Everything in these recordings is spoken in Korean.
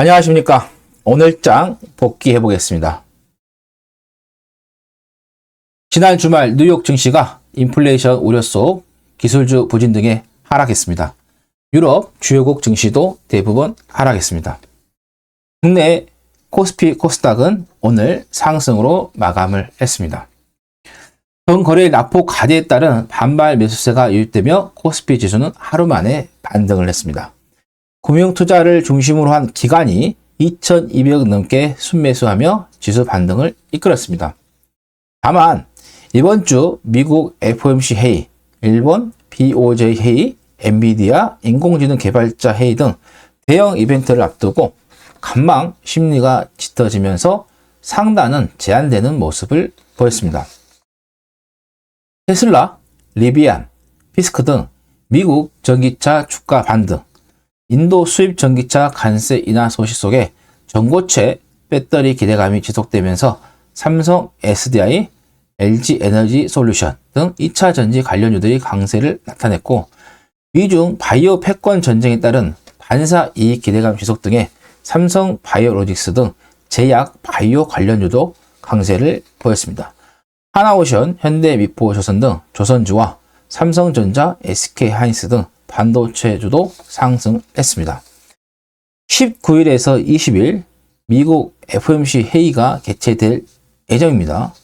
안녕하십니까. 오늘장 복귀해 보겠습니다. 지난 주말 뉴욕 증시가 인플레이션 우려 속 기술주 부진 등에 하락했습니다. 유럽 주요국 증시도 대부분 하락했습니다. 국내 코스피 코스닥은 오늘 상승으로 마감을 했습니다. 전 거래일 낙폭 가대에 따른 반발 매수세가 유입되며 코스피 지수는 하루 만에 반등을 했습니다. 금융 투자를 중심으로 한 기관이 2,200억 넘게 순매수하며 지수 반등을 이끌었습니다. 다만 이번 주 미국 FOMC 회의, 일본 BOJ 회의, 엔비디아 인공지능 개발자 회의 등 대형 이벤트를 앞두고 간망 심리가 짙어지면서 상단은 제한되는 모습을 보였습니다. 테슬라, 리비안, 피스크 등 미국 전기차 주가 반등, 인도 수입 전기차 관세 인하 소식 속에 전고체 배터리 기대감이 지속되면서 삼성 SDI, LG 에너지 솔루션 등 2차 전지 관련주들이 강세를 나타냈고 미중 바이오 패권 전쟁에 따른 반사 이익 기대감 지속 등의 삼성 바이오로직스 등 제약 바이오 관련주도 강세를 보였습니다. 하나오션, 현대미포조선 등 조선주와 삼성전자, SK하이닉스 등 반도체주도 상승했습니다. 19일에서 20일 미국 FOMC 회의가 개최될 예정입니다.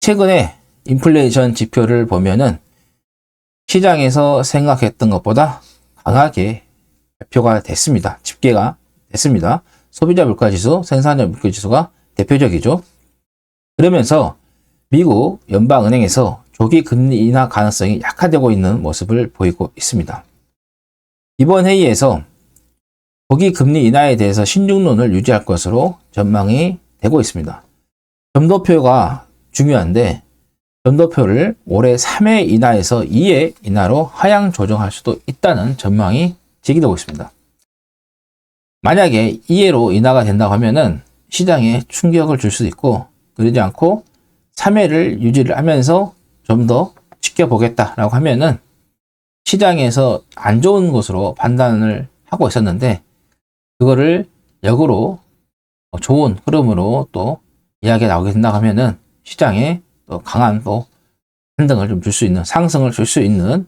최근에 인플레이션 지표를 보면은 시장에서 생각했던 것보다 강하게 발표가 됐습니다. 집계가 됐습니다. 소비자 물가지수, 생산자 물가지수가 대표적이죠. 그러면서 미국 연방은행에서 조기 금리 인하 가능성이 약화되고 있는 모습을 보이고 있습니다. 이번 회의에서 조기 금리 인하에 대해서 신중론을 유지할 것으로 전망이 되고 있습니다. 점도표가 중요한데 점도표를 올해 3회 인하에서 2회 인하로 하향 조정할 수도 있다는 전망이 제기되고 있습니다. 만약에 2회로 인하가 된다고 하면은 시장에 충격을 줄 수도 있고 그러지 않고 3회를 유지를 하면서 좀 더 지켜보겠다라고 하면은 시장에서 안 좋은 것으로 판단을 하고 있었는데 그거를 역으로 좋은 흐름으로 또 이야기가 나오게 된다고 하면은 시장에 또 강한 또 반등을 좀 줄 수 있는 상승을 줄 수 있는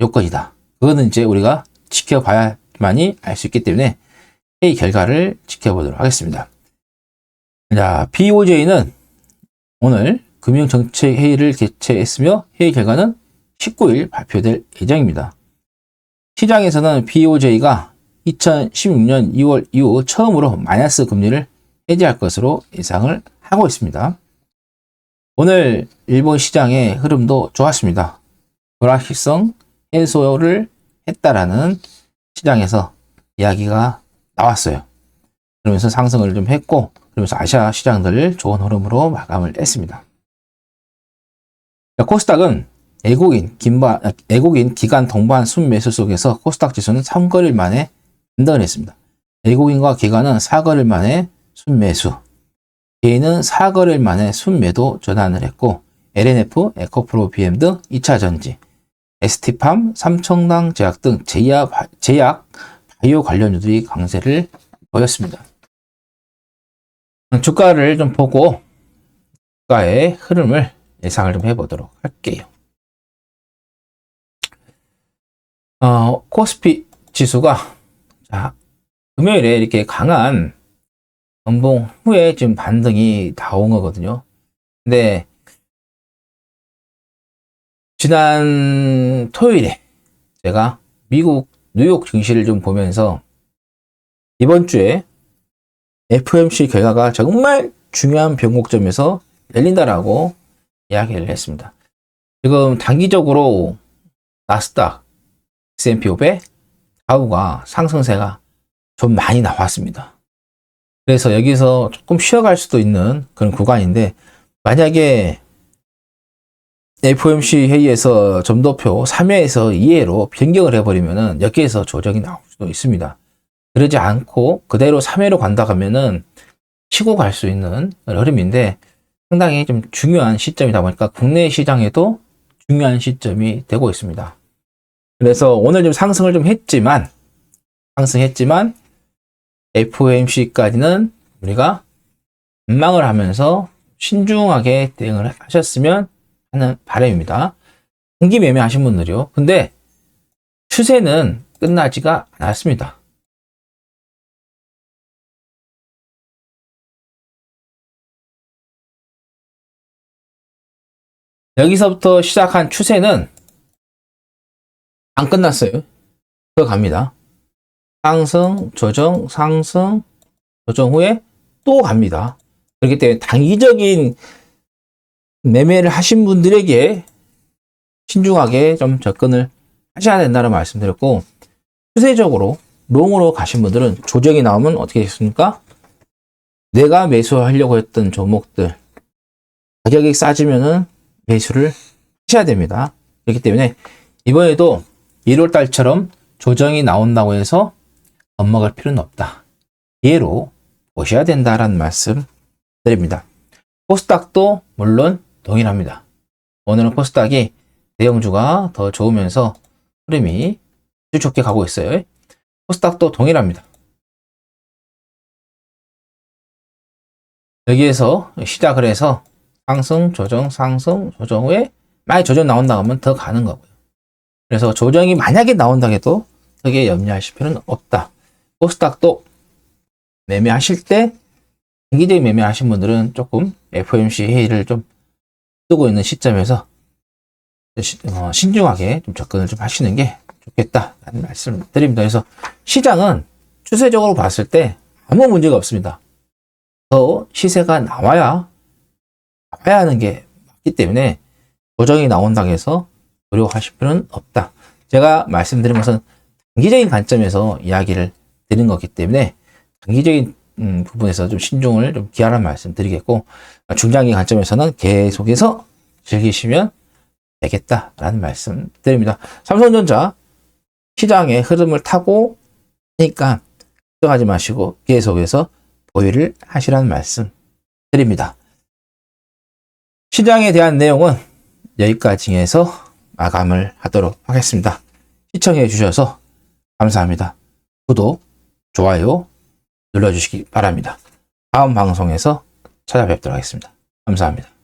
요건이다. 그거는 이제 우리가 지켜봐야만이 알 수 있기 때문에 회의 결과를 지켜보도록 하겠습니다. 자, BOJ는 오늘 금융정책회의를 개최했으며 회의 결과는 19일 발표될 예정입니다. 시장에서는 BOJ가 2016년 2월 이후 처음으로 마이너스 금리를 해제할 것으로 예상을 하고 있습니다. 오늘 일본 시장의 흐름도 좋았습니다. 불확실성 해소를 했다라는 시장에서 이야기가 나왔어요. 그러면서 상승을 좀 했고, 그러면서 아시아 시장들 좋은 흐름으로 마감을 했습니다. 코스닥은 애국인, 긴바, 애국인 기간 동반 순매수 속에서 코스닥 지수는 3거래일 만에 반등을 했습니다. 애국인과 기관은 4거래일 만에 순매수, 개인은 4거래일 만에 순매도 전환을 했고 LNF, 에코프로 BM 등 2차 전지, ST팜, 삼청당 제약 등 제약, 제약 바이오 관련주들이 강세를 보였습니다. 주가를 좀 보고 주가의 흐름을 예상을 좀 해보도록 할게요. 어, 코스피 지수가 자, 금요일에 이렇게 강한 연봉 후에 지금 반등이 나온 거거든요. 근데 지난 토요일에 제가 미국 뉴욕 증시를 좀 보면서 이번 주에 FOMC 결과가 정말 중요한 변곡점에서 열린다라고 이야기를 했습니다. 지금 단기적으로 나스닥, S&P 500, 다우가 상승세가 좀 많이 나왔습니다. 그래서 여기서 조금 쉬어갈 수도 있는 그런 구간인데 만약에 FOMC 회의에서 점도표 3회에서 2회로 변경을 해버리면은 여기에서 조정이 나올 수도 있습니다. 그러지 않고 그대로 3회로 간다 하면은 치고 갈 수 있는 흐름인데 상당히 좀 중요한 시점이다 보니까 국내 시장에도 중요한 시점이 되고 있습니다. 그래서 오늘 좀 상승을 좀 했지만 상승했지만 FOMC까지는 우리가 전망을 하면서 신중하게 대응을 하셨으면 하는 바람입니다. 분기 매매하신 분들이요. 근데 추세는 끝나지가 않았습니다. 여기서부터 시작한 추세는 안 끝났어요. 더 갑니다. 상승, 조정, 상승, 조정 후에 또 갑니다. 그렇기 때문에 단기적인 매매를 하신 분들에게 신중하게 좀 접근을 하셔야 된다는 말씀드렸고, 추세적으로 롱으로 가신 분들은 조정이 나오면 어떻게 됐습니까? 내가 매수하려고 했던 종목들, 가격이 싸지면은 매수를 하셔야 됩니다. 그렇기 때문에 이번에도 1월 달처럼 조정이 나온다고 해서 겁먹을 필요는 없다. 이해로 보셔야 된다라는 말씀 드립니다. 코스닥도 물론 동일합니다. 오늘은 코스닥이 대형주가 더 좋으면서 흐름이 아주 좋게 가고 있어요. 코스닥도 동일합니다. 여기에서 시작을 해서 상승, 조정, 상승, 조정 후에 만약 조정 나온다 하면 더 가는 거고요. 그래서 조정이 만약에 나온다 해도 크게 염려하실 필요는 없다. 코스닥도 매매하실 때 단기적인 매매하신 분들은 조금 FOMC 회의를 좀 뜨고 있는 시점에서 어, 신중하게 좀 접근을 좀 하시는 게 좋겠다라는 말씀 드립니다. 그래서 시장은 추세적으로 봤을 때 아무 문제가 없습니다. 더 시세가 나와야 나와야 하는 게 맞기 때문에 조정이 나온다고 해서 노력하실 필요는 없다. 제가 말씀드린 것은 단기적인 관점에서 이야기를 드린 거기 때문에 단기적인 음, 부분에서 좀 신중을 좀 기하라는 말씀 드리겠고 중장기 관점에서는 계속해서 즐기시면 되겠다라는 말씀 드립니다. 삼성전자 시장의 흐름을 타고 하니까 걱정하지 마시고 계속해서 보유를 하시라는 말씀 드립니다. 시장에 대한 내용은 여기까지 해서 마감을 하도록 하겠습니다. 시청해 주셔서 감사합니다. 구독, 좋아요 눌러주시기 바랍니다. 다음 방송에서 찾아뵙도록 하겠습니다. 감사합니다.